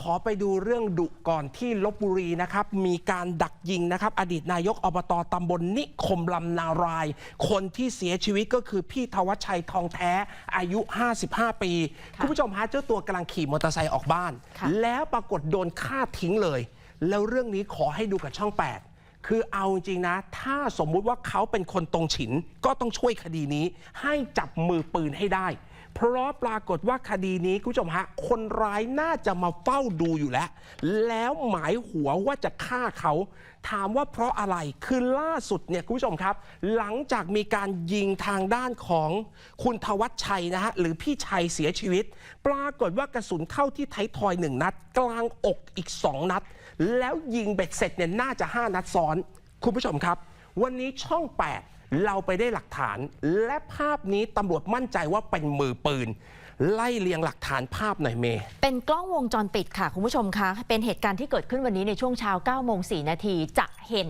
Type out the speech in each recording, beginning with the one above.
ขอไปดูเรื่องดุก่อนที่ลบบุรีนะครับ มีการดักยิงนะครับ อดีตนายกอบตตำบลนิคมลำนาราย คนที่เสียชีวิตก็คือพี่ทวัชชัยทองแท้อายุ 55 ปี คุณผู้ชมฮะเจ้าตัวกำลังขี่มอเตอร์ไซค์ออกบ้านค่ะแล้วปรากฏโดนฆ่าทิ้งเลย แล้วเรื่องนี้ขอให้ดูกับช่อง 8คือเอาจริงๆนะ ถ้าสมมุติว่าเขาเป็นคนตรงฉิน ก็ต้องช่วยคดีนี้ ให้จับมือปืนให้ได้ เพราะปรากฏว่าคดีนี้คุณผู้ชมฮะคนร้ายน่าจะมาเฝ้าดูอยู่แล้ว แล้วหมายหัวว่าจะฆ่าเขา ถามว่าเพราะอะไรคือล่าสุดเนี่ยคุณผู้ชมครับ หลังจากมีการยิงทางด้านของคุณทวัชชัยนะฮะหรือพี่ชัยเสียชีวิต ปรากฏว่ากระสุนเข้าที่ไทยทอยหนึ่งนัด กลางอกอีก2นัด แล้วยิงเบ็ดเสร็จเนี่ยน่าจะ 5 นัดซ้อน คุณผู้ชมครับ วันนี้ช่อง 8 เราไปได้หลักฐาน และภาพนี้ตำรวจมั่นใจว่าเป็นมือปืน ไล่เลียงหลักฐานภาพหน่อยเมย์เป็นกล้องวงจรปิดค่ะ คุณผู้ชมคะ เป็นเหตุการณ์ที่เกิดขึ้นวันนี้ในช่วงเช้า9โมง4นาทีจะเห็น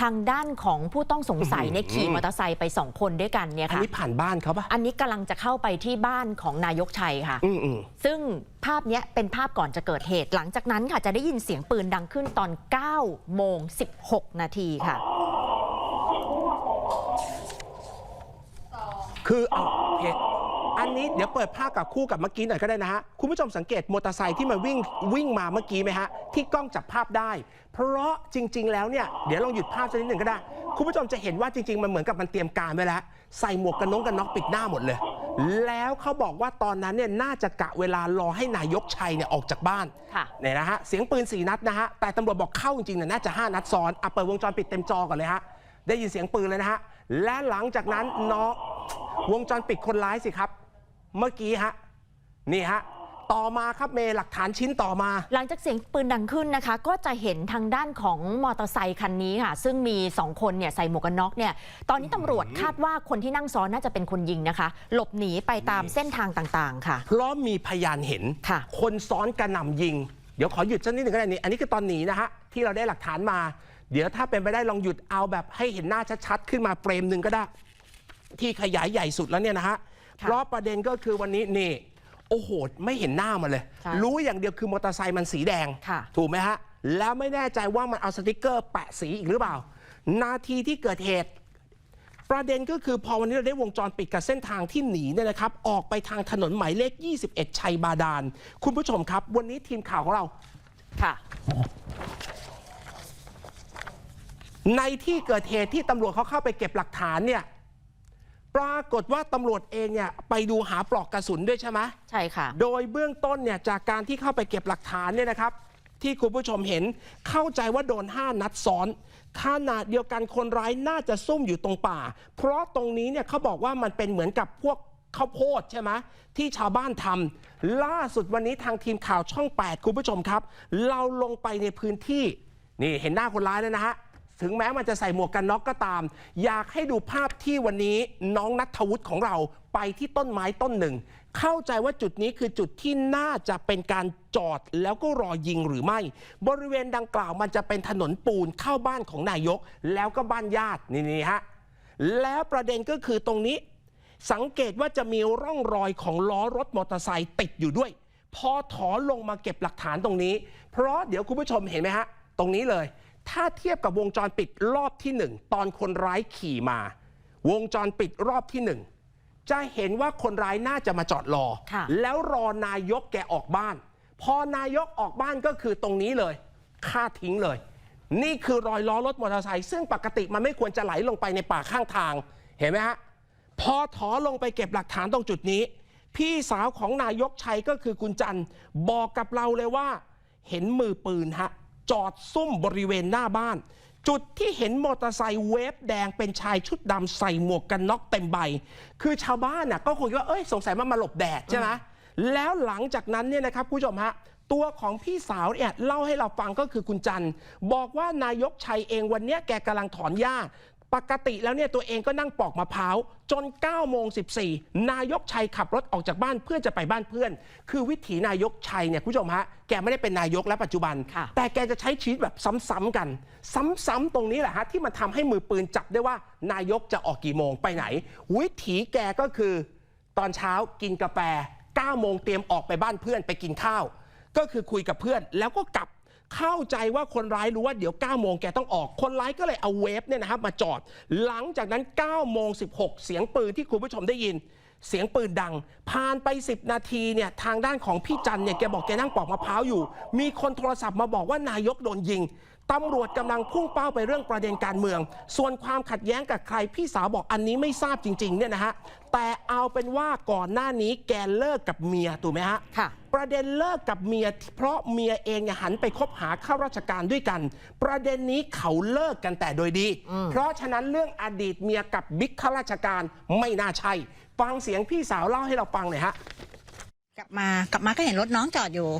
ทางด้านของผู้ต้องสงสัยเนี่ยขี่มอเตอร์ไซค์ไป 2 คนด้วยกันเนี่ยอันค่ะ นี้ผ่านบ้านเขาปะอันนี้กำลังจะเข้าไปที่บ้านของนายกชัยค่ะ อืมอืม ซึ่งภาพเนี้ยเป็นภาพก่อนจะเกิดเหตุ หลังจากนั้นค่ะจะได้ยินเสียงปืนดังขึ้นตอน9โมง16 นาทีค่ะ คือเอาโอเคอันนี้เดี๋ยวเปิดภาพกับคู่กับเมื่อกี้หน่อยก็ได้นะฮะ คุณผู้ชมสังเกตมอเตอร์ไซค์ที่มันวิ่งวิ่งมาเมื่อกี้ไหมฮะ ที่กล้องจับภาพได้ เพราะจริง ๆ แล้วเนี่ยเดี๋ยวลองหยุดภาพสักนิดหนึ่งก็ได้ คุณผู้ชมจะเห็นว่าจริง ๆ มันเหมือนกับมันเตรียมการไว้แล้ว ใส่หมวกกันน็อกกันน็อกปิดหน้าหมดเลย แล้วเขาบอกว่าตอนนั้นเนี่ยน่าจะกะเวลารอให้นายกชัยเนี่ยออกจากบ้านค่ะเนี่ยนะฮะเสียงปืนสี่นัดนะฮะแต่ตำรวจบอกเข้าจริงๆเนี่ยน่าจะห้านัดซ้อนอะเปิดวงจรปิดเต็มจอก่อนเลยฮะได้ยินเสียงปืนเลยนะฮะและหลังจากนั้นน้อง วงจรปิดคนร้ายสิครับ เมื่อกี้ฮะนี่ฮะต่อมาครับเมย์หลักฐานชิ้นต่อมา หลังจากเสียงปืนดังขึ้นนะคะ ก็จะเห็นทางด้านของมอเตอร์ไซคันนี้ค่ะ ซึ่งมี 2 คนเนี่ยใส่หมวกกันน็อกเนี่ยตอนนี้ตำรวจคาดว่าคนที่นั่งซ้อนน่าจะเป็นคนยิงนะคะ หลบหนีไปตามเส้นทางต่างๆ ค่ะ เพราะมีพยานเห็นค่ะ คนซ้อนกระหน่ำยิง เดี๋ยวขอหยุดสักนิดหนึ่งก็ได้นี่อันนี้คือตอนหนีนะฮะที่เราได้หลักฐานมา เดี๋ยวถ้าเป็นไปได้ลองหยุดเอาแบบให้เห็นหน้าชัดๆขึ้นมาเฟรมหนึ่งก็ได้ ที่ขยายใหญ่สุดแล้วเนี่ยนะฮะค่ะเพราะประเด็นก็คือวันนี้นี่ โอ้โห ไม่เห็นหน้ามันเลยใช่รู้อย่างเดียวคือมอเตอร์ไซค์มันสีแดง ค่ะ ถูกไหมฮะ แล้วไม่แน่ใจว่ามันเอาสติกเกอร์แปะสีอีกหรือเปล่า นาทีที่เกิดเหตุ ประเด็นก็คือพอวันนี้เราได้วงจรปิดกับเส้นทางที่หนีเนี่ยนะครับ ออกไปทางถนนหมายเลข 21 ชัยบาดาล คุณผู้ชมครับ วันนี้ทีมข่าวของเรา ค่ะ ในที่เกิดเหตุที่ตำรวจเขาเข้าไปเก็บหลักฐานเนี่ย ปรากฏว่าตำรวจเองเนี่ยไปดูหาปลอกกระสุนด้วยใช่ไหมใช่ค่ะ โดยเบื้องต้นเนี่ยจากการที่เข้าไปเก็บหลักฐานเนี่ยนะครับ ที่คุณผู้ชมเห็นเข้าใจว่าโดน 5 นัดซ้อนขนาดเดียวกันคนร้ายน่าจะซุ่มอยู่ตรงป่า เพราะตรงนี้เนี่ยเขาบอกว่ามันเป็นเหมือนกับพวกข้าวโพดใช่ไหมที่ชาวบ้านทำล่าสุดวันนี้ทางทีมข่าวช่อง 8 คุณผู้ชมครับ เราลงไปในพื้นที่ นี่เห็นหน้าคนร้ายแล้วนะฮะ ถึงแม้มันจะใส่หมวกกันน็อกก็ตาม อยากให้ดูภาพที่วันนี้น้องนัทวุฒิของเราไปที่ต้นไม้ต้นหนึ่ง เข้าใจว่าจุดนี้คือจุดที่น่าจะเป็นการจอดแล้วก็รอยิงหรือไม่ บริเวณดังกล่าวมันจะเป็นถนนปูนเข้าบ้านของนายก แล้วก็บ้านญาตินี่นี่ฮะแล้วประเด็นก็คือตรงนี้ สังเกตว่าจะมีร่องรอยของล้อรถมอเตอร์ไซค์ติดอยู่ด้วย พอถอนลงมาเก็บหลักฐานตรงนี้ เพราะเดี๋ยวคุณผู้ชมเห็นไหมฮะ ตรงนี้เลย ถ้าเทียบกับวงจรปิดรอบที่หนึ่งตอนคนร้ายขี่มา วงจรปิดรอบที่หนึ่งจะเห็นว่าคนร้ายน่าจะมาจอดรอค่ะแล้วรอนายกแกออกบ้าน พอนายกออกบ้านก็คือตรงนี้เลยฆ่าทิ้งเลย นี่คือรอยล้อรถมอเตอร์ไซค์ซึ่งปกติมันไม่ควรจะไหลลงไปในป่าข้างทางเห็นไหมฮะพอถอลงไปเก็บหลักฐานตรงจุดนี้ พี่สาวของนายกชัยก็คือคุณจันทร์บอกกับเราเลยว่า เห็นมือปืนฮะ จอดซุ่มบริเวณหน้าบ้าน จุดที่เห็นมอเตอร์ไซค์เวฟแดงเป็นชายชุดดำใส่หมวกกันน็อกเต็มใบ คือชาวบ้านน่ะก็คงคิดว่าเอ้ยสงสัยมันมาหลบแดดใช่ไหมแล้วหลังจากนั้นเนี่ยนะครับคุณผู้ชมฮะตัวของพี่สาวเนี่ยเล่าให้เราฟังก็คือคุณจันทร์บอกว่านายกชัยเองวันนี้แกกำลังถอนหญ้า ปกติแล้วเนี่ยตัวเองก็นั่งปอกมะพร้าวจน9โมง14 นายกชัยขับรถออกจากบ้านเพื่อจะไปบ้านเพื่อน คือวิถีนายกชัยเนี่ยคุณผู้ชมฮะแกไม่ได้เป็นนายกและปัจจุบันค่ะแต่แกจะใช้ชีวิตแบบซ้ำๆกัน ซ้ำๆตรงนี้แหละฮะที่มันทำให้มือปืนจับได้ว่านายกจะออกกี่โมงไปไหน วิถีแกก็คือ ตอนเช้ากินกาแฟ9โมงเตรียมออกไปบ้านเพื่อนไปกินข้าว ก็คือคุยกับเพื่อนแล้วก็กลับ เข้าใจว่าคนร้ายรู้ว่าเดี๋ยว 9 โมงแกต้องออก คนร้ายก็เลยเอาเวฟเนี่ยนะครับมาจอด หลังจากนั้น 9 โมง 16 เสียงปืนที่คุณผู้ชมได้ยิน เสียงปืนดัง ผ่านไป 10 นาทีเนี่ยทางด้านของพี่จันเนี่ยแกบอกแกนั่งปอกมะพร้าวอยู่ มีคนโทรศัพท์มาบอกว่านายกโดนยิง ตำรวจกำลังพุ่งเป้าไปเรื่องประเด็นการเมือง ส่วนความขัดแย้งกับใครพี่สาวบอกอันนี้ไม่ทราบจริงๆเนี่ยนะฮะแต่เอาเป็นว่าก่อนหน้านี้แกเลิกกับเมียถูกไหมฮะค่ะประเด็นเลิกกับเมีย เพราะเมียเองเนี่ยหันไปคบหาข้าราชการด้วยกัน ประเด็นนี้เขาเลิกกันแต่โดยดี เพราะฉะนั้นเรื่องอดีตเมียกับบิ๊กข้าราชการไม่น่าใช่ ฟังเสียงพี่สาวเล่าให้เราฟังหน่อยฮะ กลับมากลับมาก็เห็นรถน้องจอดอยู่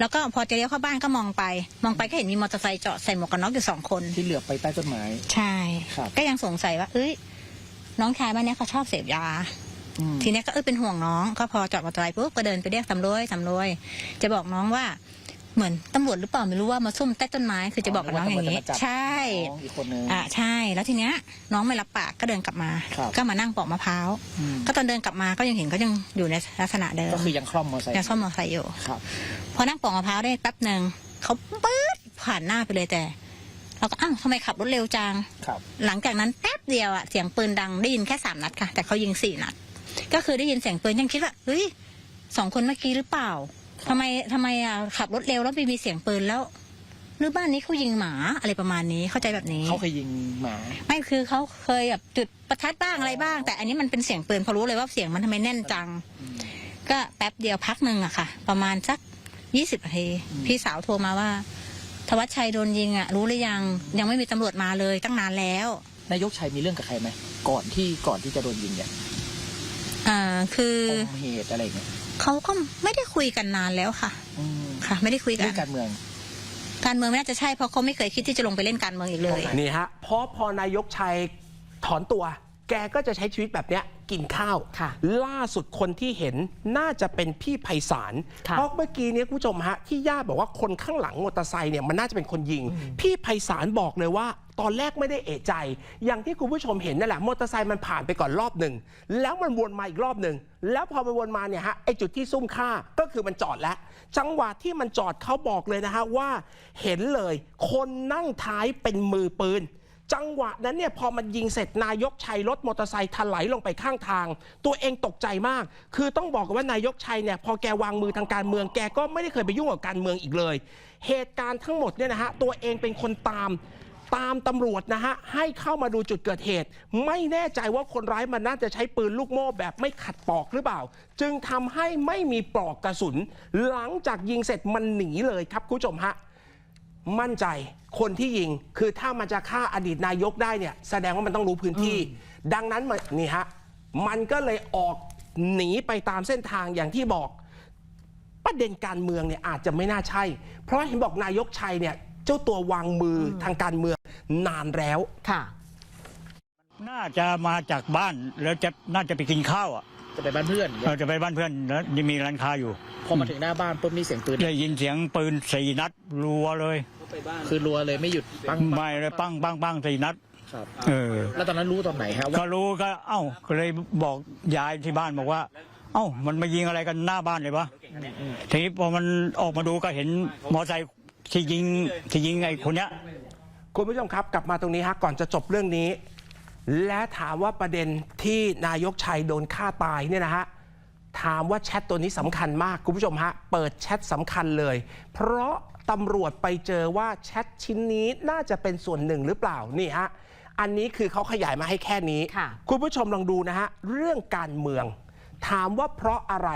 แล้วก็พอจะเลี้ยวเข้าบ้านก็มองไป มองไปก็เห็นมีมอเตอร์ไซค์จอดใส่หมวกกันน็อกอยู่สองคน ที่เหลือบไปใต้ต้นไม้ ใช่ ครับ ก็ยังสงสัยว่า เอ้ย น้องชายบ้านเนี้ยเขาชอบเสพยา อืมทีเนี้ยก็เออเป็นห่วงน้อง ก็พอจอดมอเตอร์ไซค์ปุ๊บก็เดินไปเรียกตำรวจตำรวจจะบอกน้องว่า เหมือนตำรวจหรือเปล่าไม่รู้ว่ามาซุ่มใต้ต้นไม้คือจะบอกกับน้องอย่างนี้ว่าตำรวจจะมาจับใช่ น้องอีกคนนึง อะใช่ แล้วทีเนี้ยน้องไม่รับปากก็เดินกลับมา ครับ ก็มานั่งปอกมะพร้าวอืมก็ตอนเดินกลับมาก็ยังเห็นเขายังอยู่ในลักษณะเดิมก็คือยังคล่อมมอเตอร์ไซค์ยังซ่อมมอเตอร์ไซค์อยู่ ครับ พอนั่งปอกมะพร้าวได้แป๊บหนึ่งเขาปื๊ดผ่านหน้าไปเลยแต่เราก็อ้าวทำไมขับรถเร็วจัง ครับ หลังจากนั้นแป๊บเดียวอะเสียงปืนดังได้ยินแค่สามนัดค่ะ แต่เขายิงสี่นัด ก็คือได้ยินเสียงปืนยังคิดว่าเฮ้ยสองคนเมื่อกี้หรือเปล่า ทำไมทำไมอะขับรถเร็วแล้วไปมีเสียงปืนแล้ว หรือบ้านนี้เขายิงหมาอะไรประมาณนี้เข้าใจแบบนี้ เขาเคยยิงหมา ไม่คือเขาเคยแบบจุดประทัดบ้างอะไรบ้าง แต่อันนี้มันเป็นเสียงปืนพอรู้เลยว่าเสียงมันทำไมแน่นจัง ก็แป๊บเดียวพักหนึ่งอะค่ะ ประมาณสักยี่สิบนาทีพี่สาวโทรมาว่าธวัชชัยโดนยิงอะรู้หรือยังยังไม่มีตำรวจมาเลยตั้งนานแล้วนายกชัยมีเรื่องกับใครไหมก่อนที่ก่อนที่จะโดนยิงเนี่ยอ่าคือ ปมเหตุอะไรอย่างเงี้ย เขาก็ไม่ได้คุยกันนานแล้วค่ะ อืมค่ะ ไม่ได้คุยกัเรื่นองการเมือง การเมืองไม่น่าจะใช่เพราะเขาไม่เคยคิดที่จะลงไปเล่นการเมืองอีกเลย นี่ฮะเพราะพอนายกชัยถอนตัว แกก็จะใช้ชีวิตแบบเนี้ยกินข้าว ค่ะล่าสุดคนที่เห็นน่าจะเป็นพี่ไพศาลค่ะเพราะเมื่อกี้เนี้คุณผู้ชมฮะที่ญาติบอกว่าคนข้างหลังมอเตอร์ไซค์เนี่ยมันน่าจะเป็นคนยิง พี่ไพศาลบอกเลยว่า ตอนแรกไม่ได้เอะใจ อย่างที่คุณผู้ชมเห็นนั่นแหละมอเตอร์ไซค์มันผ่านไปก่อนรอบหนึ่งแล้วมันวนมาอีกรอบหนึ่งแล้วพอมันวนมาเนี่ยฮะไอจุดที่ซุ่มฆ่าก็คือมันจอดแล้ว จังหวะที่มันจอดเขาบอกเลยนะฮะว่า เห็นเลย คนนั่งท้ายเป็นมือปืน จังหวะนั้นเนี่ยพอมันยิงเสร็จนายกชัยรถมอเตอร์ไซค์ถลายลงไปข้างทาง ตัวเองตกใจมาก คือต้องบอกกันว่านายกชัยเนี่ยพอแกวางมือทางการเมืองแกก็ไม่ได้เคยไปยุ่งกับการเมืองอีกเลย เหตุการณ์ทั้งหมดเนี่ยนะฮะตัวเองเป็นคนตามตามตำรวจนะฮะ ให้เข้ามาดูจุดเกิดเหตุ ไม่แน่ใจว่าคนร้ายมันน่าจะใช้ปืนลูกโม่แบบไม่ขัดปอกหรือเปล่า จึงทำให้ไม่มีปลอกกระสุน หลังจากยิงเสร็จมันหนีเลยครับคุณผู้ชมฮะ มั่นใจคนที่ยิงคือถ้ามันจะฆ่าอดีตนายกได้เนี่ยแสดงว่ามันต้องรู้พื้นที่ ดังนั้นมันนี่ฮะมันก็เลยออกหนีไปตามเส้นทางอย่างที่บอก ประเด็นการเมืองเนี่ยอาจจะไม่น่าใช่ เพราะเห็นบอกนายกชัยเนี่ยเจ้าตัววางมือทางการเมืองนานแล้วค่ะ น่าจะมาจากบ้านแล้วจะน่าจะไปกินข้าวอะ จะไปบ้านเพื่อนเราจะไปบ้านเพื่อนแล้วยังมีร้านค้าอยู่พอมาถึงหน้าบ้านปุ๊บมีเสียงปืนได้ยินเสียงปืนสี่นัดรัวเลย คือรัวเลยไม่หยุดปังไม่เลยปังปังปังสี่นัดครับเออ แล้วตอนนั้นรู้ตอนไหนฮะก็ว่ารู้ก็เอ้าก็เลยบอกยายที่บ้านบอกว่า เอ้า มันมายิงอะไรกันหน้าบ้านเลยวะทีนี้พอมันออกมาดูก็เห็นมอไซค์ที่ยิงที่ยิงไอ้คนเนี้ยคุณผู้ชมครับกลับมาตรงนี้ฮะก่อนจะจบเรื่องนี้ และถามว่าประเด็นที่นายกชัยโดนฆ่าตายเนี่ยนะฮะถามว่าแชทตัวนี้สำคัญมาก คุณผู้ชมฮะ เปิดแชทสำคัญเลย เพราะตำรวจไปเจอว่าแชทชิ้นนี้น่าจะเป็นส่วนหนึ่งหรือเปล่านี่ฮะอันนี้คือเขาขยายมาให้แค่นี้ค่ะคุณผู้ชมลองดูนะฮะ เรื่องการเมือง ถามว่าเพราะอะไร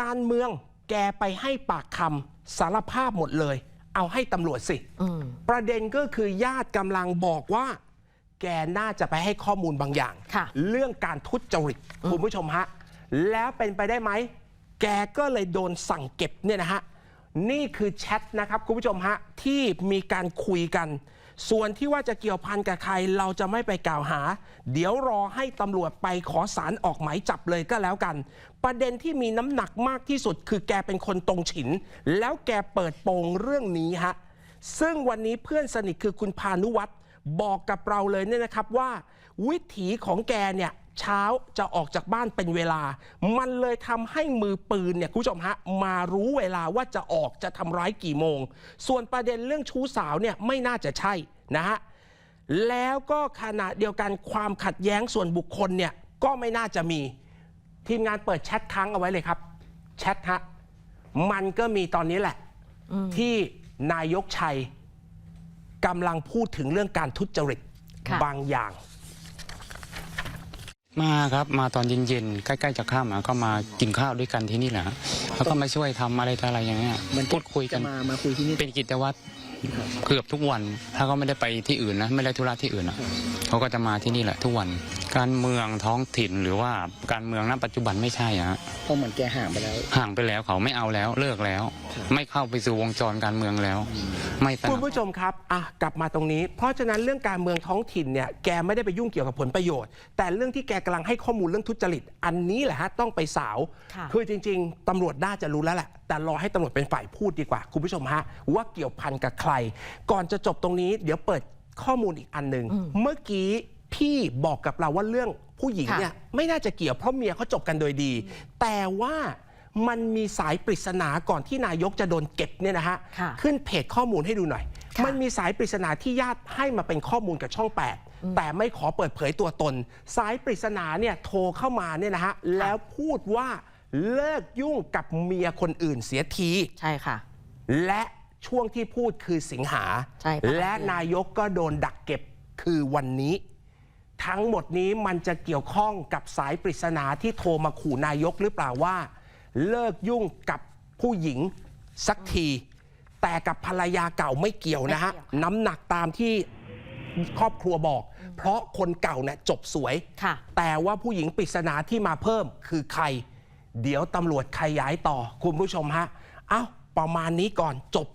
การเมืองแกไปให้ปากคำสารภาพหมดเลย เอาให้ตำรวจสิอืมประเด็นก็คือญาติกำลังบอกว่า แกน่าจะไปให้ข้อมูลบางอย่าง ค่ะ เรื่องการทุจริตคุณผู้ชมฮะ แล้วเป็นไปได้ไหม แกก็เลยโดนสั่งเก็บเนี่ยนะฮะ นี่คือแชทนะครับคุณผู้ชมฮะ ที่มีการคุยกัน ส่วนที่ว่าจะเกี่ยวพันกับใครเราจะไม่ไปกล่าวหา เดี๋ยวรอให้ตำรวจไปขอสารออกหมายจับเลยก็แล้วกัน ประเด็นที่มีน้ำหนักมากที่สุด คือแกเป็นคนตรงฉิน แล้วแกเปิดโปงเรื่องนี้ฮะซึ่งวันนี้เพื่อนสนิทคือคุณพานุวัตร บอกกับเราเลยเนี่ยนะครับว่า วิถีของแกเนี่ยเช้าจะออกจากบ้านเป็นเวลา มันเลยทำให้มือปืนเนี่ยคุณผู้ชมฮะมารู้เวลาว่าจะออกจะทำร้ายกี่โมง ส่วนประเด็นเรื่องชู้สาวเนี่ยไม่น่าจะใช่นะฮะแล้วก็ขณะเดียวกันความขัดแย้งส่วนบุคคลเนี่ยก็ไม่น่าจะมี ทีมงานเปิดแชทค้างเอาไว้เลยครับแชทฮะมันก็มีตอนนี้แหละที่นายกชัย กำลังพูดถึงเรื่องการทุจริตค่ะ บางอย่าง มาครับมาตอนเย็นๆใกล้ๆจะค่ำอะก็มากินข้าวด้วยกันที่นี่แหละฮะแล้วก็มาช่วยทำอะไรต่ออะไรอย่างเงี้ยมันพูดคุยกัจะนมามาคุยที่นี่เป็นกิจวัตรเกือบทุกวัน ถ้าเขาไม่ได้ไปที่อื่นนะไม่ได้ธุระที่อื่นอะเขาก็จะมาที่นี่แหละทุกวัน การเมืองท้องถิ่นหรือว่าการเมืองณปัจจุบันไม่ใช่อะฮะเพราะเหมือนแกห่างไปแล้ว ห่างไปแล้วเขาไม่เอาแล้วเลิกแล้ว ไม่เข้าไปสู่วงจรการเมืองแล้ว ไม่สคุนัณบผู้ชมครับอะกลับมาตรงนี้ เพราะฉะนั้นเรื่องการเมืองท้องถิ่นเนี่ยแกไม่ได้ไปยุ่งเกี่ยวกับผลประโยชน์ แต่เรื่องที่แกกำลังให้ข้อมูลเรื่องทุจริต อันนี้แหละฮะต้องไปสาวค่ะคือจริง ๆตำรวจน่าจะรู้แล้วแหละแต่รอให้ตำรวจเป็นฝ่ายพูดดีกว่า คุณผู้ชมฮะว่าเกี่ยวพันกับใคร ก่อนจะจบตรงนี้ เดี๋ยวเปิดข้อมูลอีกอันหนึ่งเมื่อกี้ พี่บอกกับเราว่าเรื่องผู้หญิงเนี่ยไม่น่าจะเกี่ยวเพราะเมียเขาจบกันโดยดี แต่ว่ามันมีสายปริศนาก่อนที่นายกจะโดนเก็บเนี่ยนะฮะค่ะขึ้นเพจข้อมูลให้ดูหน่อยค่ะมันมีสายปริศนาที่ญาติให้มาเป็นข้อมูลกับช่อง 8 แต่ไม่ขอเปิดเผยตัวตน สายปริศนาเนี่ยโทรเข้ามาเนี่ยนะฮะแล้วพูดว่าเลิกยุ่งกับเมียคนอื่นเสียทีใช่ค่ะ และช่วงที่พูดคือสิงหาใช่ประมาณและเดือนนายกก็โดนดักเก็บคือวันนี้ ทั้งหมดนี้มันจะเกี่ยวข้องกับสายปริศนาที่โทรมาขู่นายกหรือเปล่าว่า เลิกยุ่งกับผู้หญิงสักที แต่กับภรรยาเก่าไม่เกี่ยวนะฮะไม่เกี่ยวค่ะน้ำหนักตามที่ครอบครัวบอก เพราะคนเก่าเนี่ยจบสวยค่ะแต่ว่าผู้หญิงปริศนาที่มาเพิ่มคือใคร เดี๋ยวตำรวจขยายต่อคุณผู้ชมฮะ เอ้า ประมาณนี้ก่อนจบ